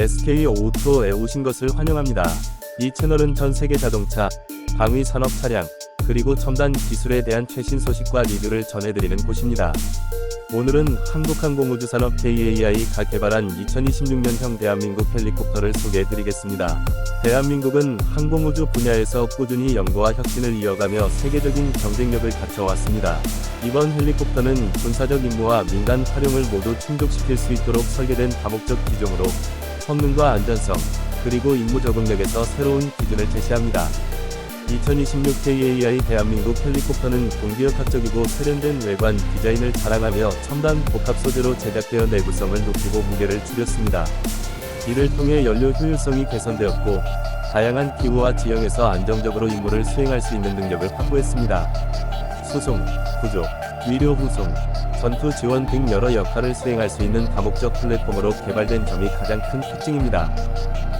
SK 오토에 오신 것을 환영합니다. 이 채널은 전 세계 자동차, 방위 산업 차량, 그리고 첨단 기술에 대한 최신 소식과 리뷰를 전해드리는 곳입니다. 오늘은 한국항공우주산업 KAI가 개발한 2026년형 대한민국 헬리콥터를 소개해드리겠습니다. 대한민국은 항공우주 분야에서 꾸준히 연구와 혁신을 이어가며 세계적인 경쟁력을 갖춰왔습니다. 이번 헬리콥터는 군사적 임무와 민간 활용을 모두 충족시킬 수 있도록 설계된 다목적 기종으로 성능과 안전성, 그리고 임무 적응력에서 새로운 기준을 제시합니다. 2026 KAI 대한민국 헬리콥터는 공기역학적이고 세련된 외관 디자인을 자랑하며 첨단 복합 소재로 제작되어 내구성을 높이고 무게를 줄였습니다. 이를 통해 연료 효율성이 개선되었고 다양한 기후와 지형에서 안정적으로 임무를 수행할 수 있는 능력을 확보했습니다. 수송, 구조, 위료 후송, 전투 지원 등 여러 역할을 수행할 수 있는 다목적 플랫폼으로 개발된 점이 가장 큰 특징입니다.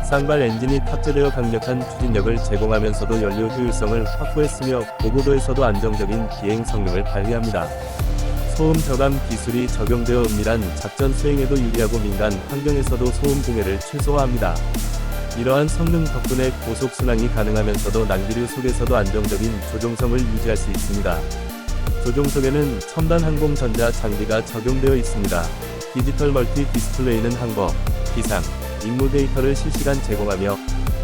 쌍발 엔진이 탑재되어 강력한 추진력을 제공하면서도 연료 효율성을 확보했으며 고고도에서도 안정적인 비행 성능을 발휘합니다. 소음 저감 기술이 적용되어 은밀한 작전 수행에도 유리하고 민간 환경에서도 소음 공해를 최소화합니다. 이러한 성능 덕분에 고속 순항이 가능하면서도 난기류 속에서도 안정적인 조종성을 유지할 수 있습니다. 조종석에는 첨단 항공 전자 장비가 적용되어 있습니다. 디지털 멀티 디스플레이는 항법, 기상, 임무 데이터를 실시간 제공하며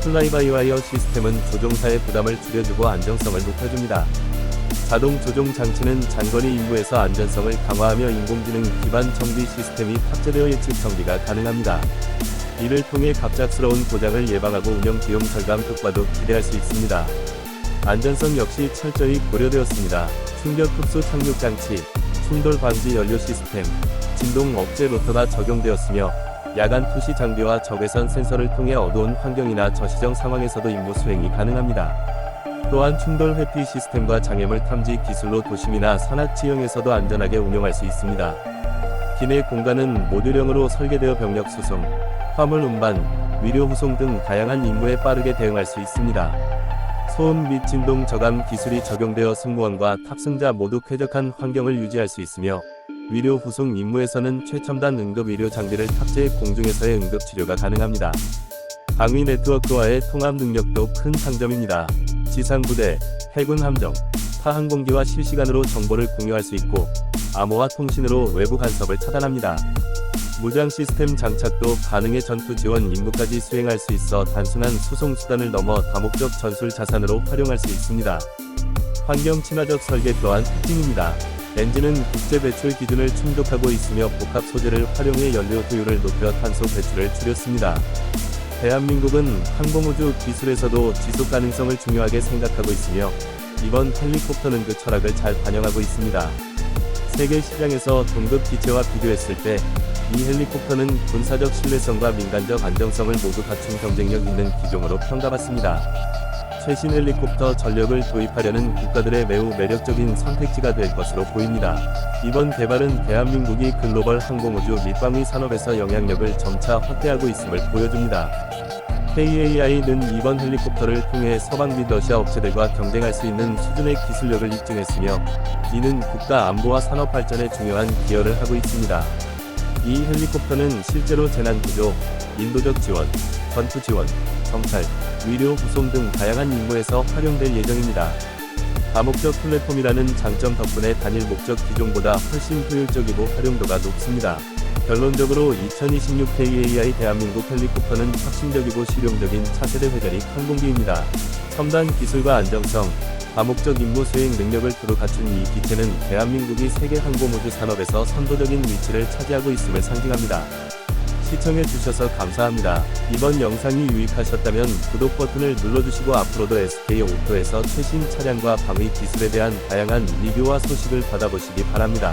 플라이바이와이어 시스템은 조종사의 부담을 줄여주고 안정성을 높여줍니다. 자동 조종 장치는 장거리 임무에서 안전성을 강화하며 인공지능 기반 정비 시스템이 탑재되어 예측 정비가 가능합니다. 이를 통해 갑작스러운 고장을 예방하고 운영 비용 절감 효과도 기대할 수 있습니다. 안전성 역시 철저히 고려되었습니다. 충격 흡수 착륙 장치, 충돌 방지 연료 시스템, 진동 억제 로터가 적용되었으며 야간 투시 장비와 적외선 센서를 통해 어두운 환경이나 저시정 상황에서도 임무 수행이 가능합니다. 또한 충돌 회피 시스템과 장애물 탐지 기술로 도심이나 산악 지형에서도 안전하게 운용할 수 있습니다. 기내 공간은 모듈형으로 설계되어 병력 수송, 화물 운반, 위료 후송 등 다양한 임무에 빠르게 대응할 수 있습니다. 소음 및 진동 저감 기술이 적용되어 승무원과 탑승자 모두 쾌적한 환경을 유지할 수 있으며 위료 후송 임무에서는 최첨단 응급 의료 장비를 탑재해 공중에서의 응급 치료가 가능합니다. 방위 네트워크와의 통합 능력도 큰 장점입니다. 지상 부대, 해군 함정, 타 항공기와 실시간으로 정보를 공유할 수 있고 암호화 통신으로 외부 간섭을 차단합니다. 무장 시스템 장착도 가능해 전투 지원 임무까지 수행할 수 있어 단순한 수송 수단을 넘어 다목적 전술 자산으로 활용할 수 있습니다. 환경 친화적 설계 또한 특징입니다. 엔진은 국제 배출 기준을 충족하고 있으며 복합 소재를 활용해 연료 효율을 높여 탄소 배출을 줄였습니다. 대한민국은 항공우주 기술에서도 지속 가능성을 중요하게 생각하고 있으며 이번 헬리콥터는 그 철학을 잘 반영하고 있습니다. 세계 시장에서 동급 기체와 비교했을 때 이 헬리콥터는 군사적 신뢰성과 민간적 안정성을 모두 갖춘 경쟁력 있는 기종으로 평가받습니다. 최신 헬리콥터 전력을 도입하려는 국가들의 매우 매력적인 선택지가 될 것으로 보입니다. 이번 개발은 대한민국이 글로벌 항공우주 및 방위 산업에서 영향력을 점차 확대하고 있음을 보여줍니다. KAI는 이번 헬리콥터를 통해 서방 및 러시아 업체들과 경쟁할 수 있는 수준의 기술력을 입증했으며 이는 국가 안보와 산업 발전에 중요한 기여를 하고 있습니다. 이 헬리콥터는 실제로 재난 구조, 인도적 지원, 전투 지원, 정찰, 위료 후송 등 다양한 임무에서 활용될 예정입니다. 다목적 플랫폼이라는 장점 덕분에 단일 목적 기종보다 훨씬 효율적이고 활용도가 높습니다. 결론적으로 2026 KAI 대한민국 헬리콥터는 혁신적이고 실용적인 차세대 회전익 항공기입니다. 첨단 기술과 안정성, 다목적 임무 수행 능력을 두루 갖춘 이 기체는 대한민국이 세계 항공우주 산업에서 선도적인 위치를 차지하고 있음을 상징합니다. 시청해주셔서 감사합니다. 이번 영상이 유익하셨다면 구독 버튼을 눌러주시고 앞으로도 SK 오토에서 최신 차량과 방위 기술에 대한 다양한 리뷰와 소식을 받아보시기 바랍니다.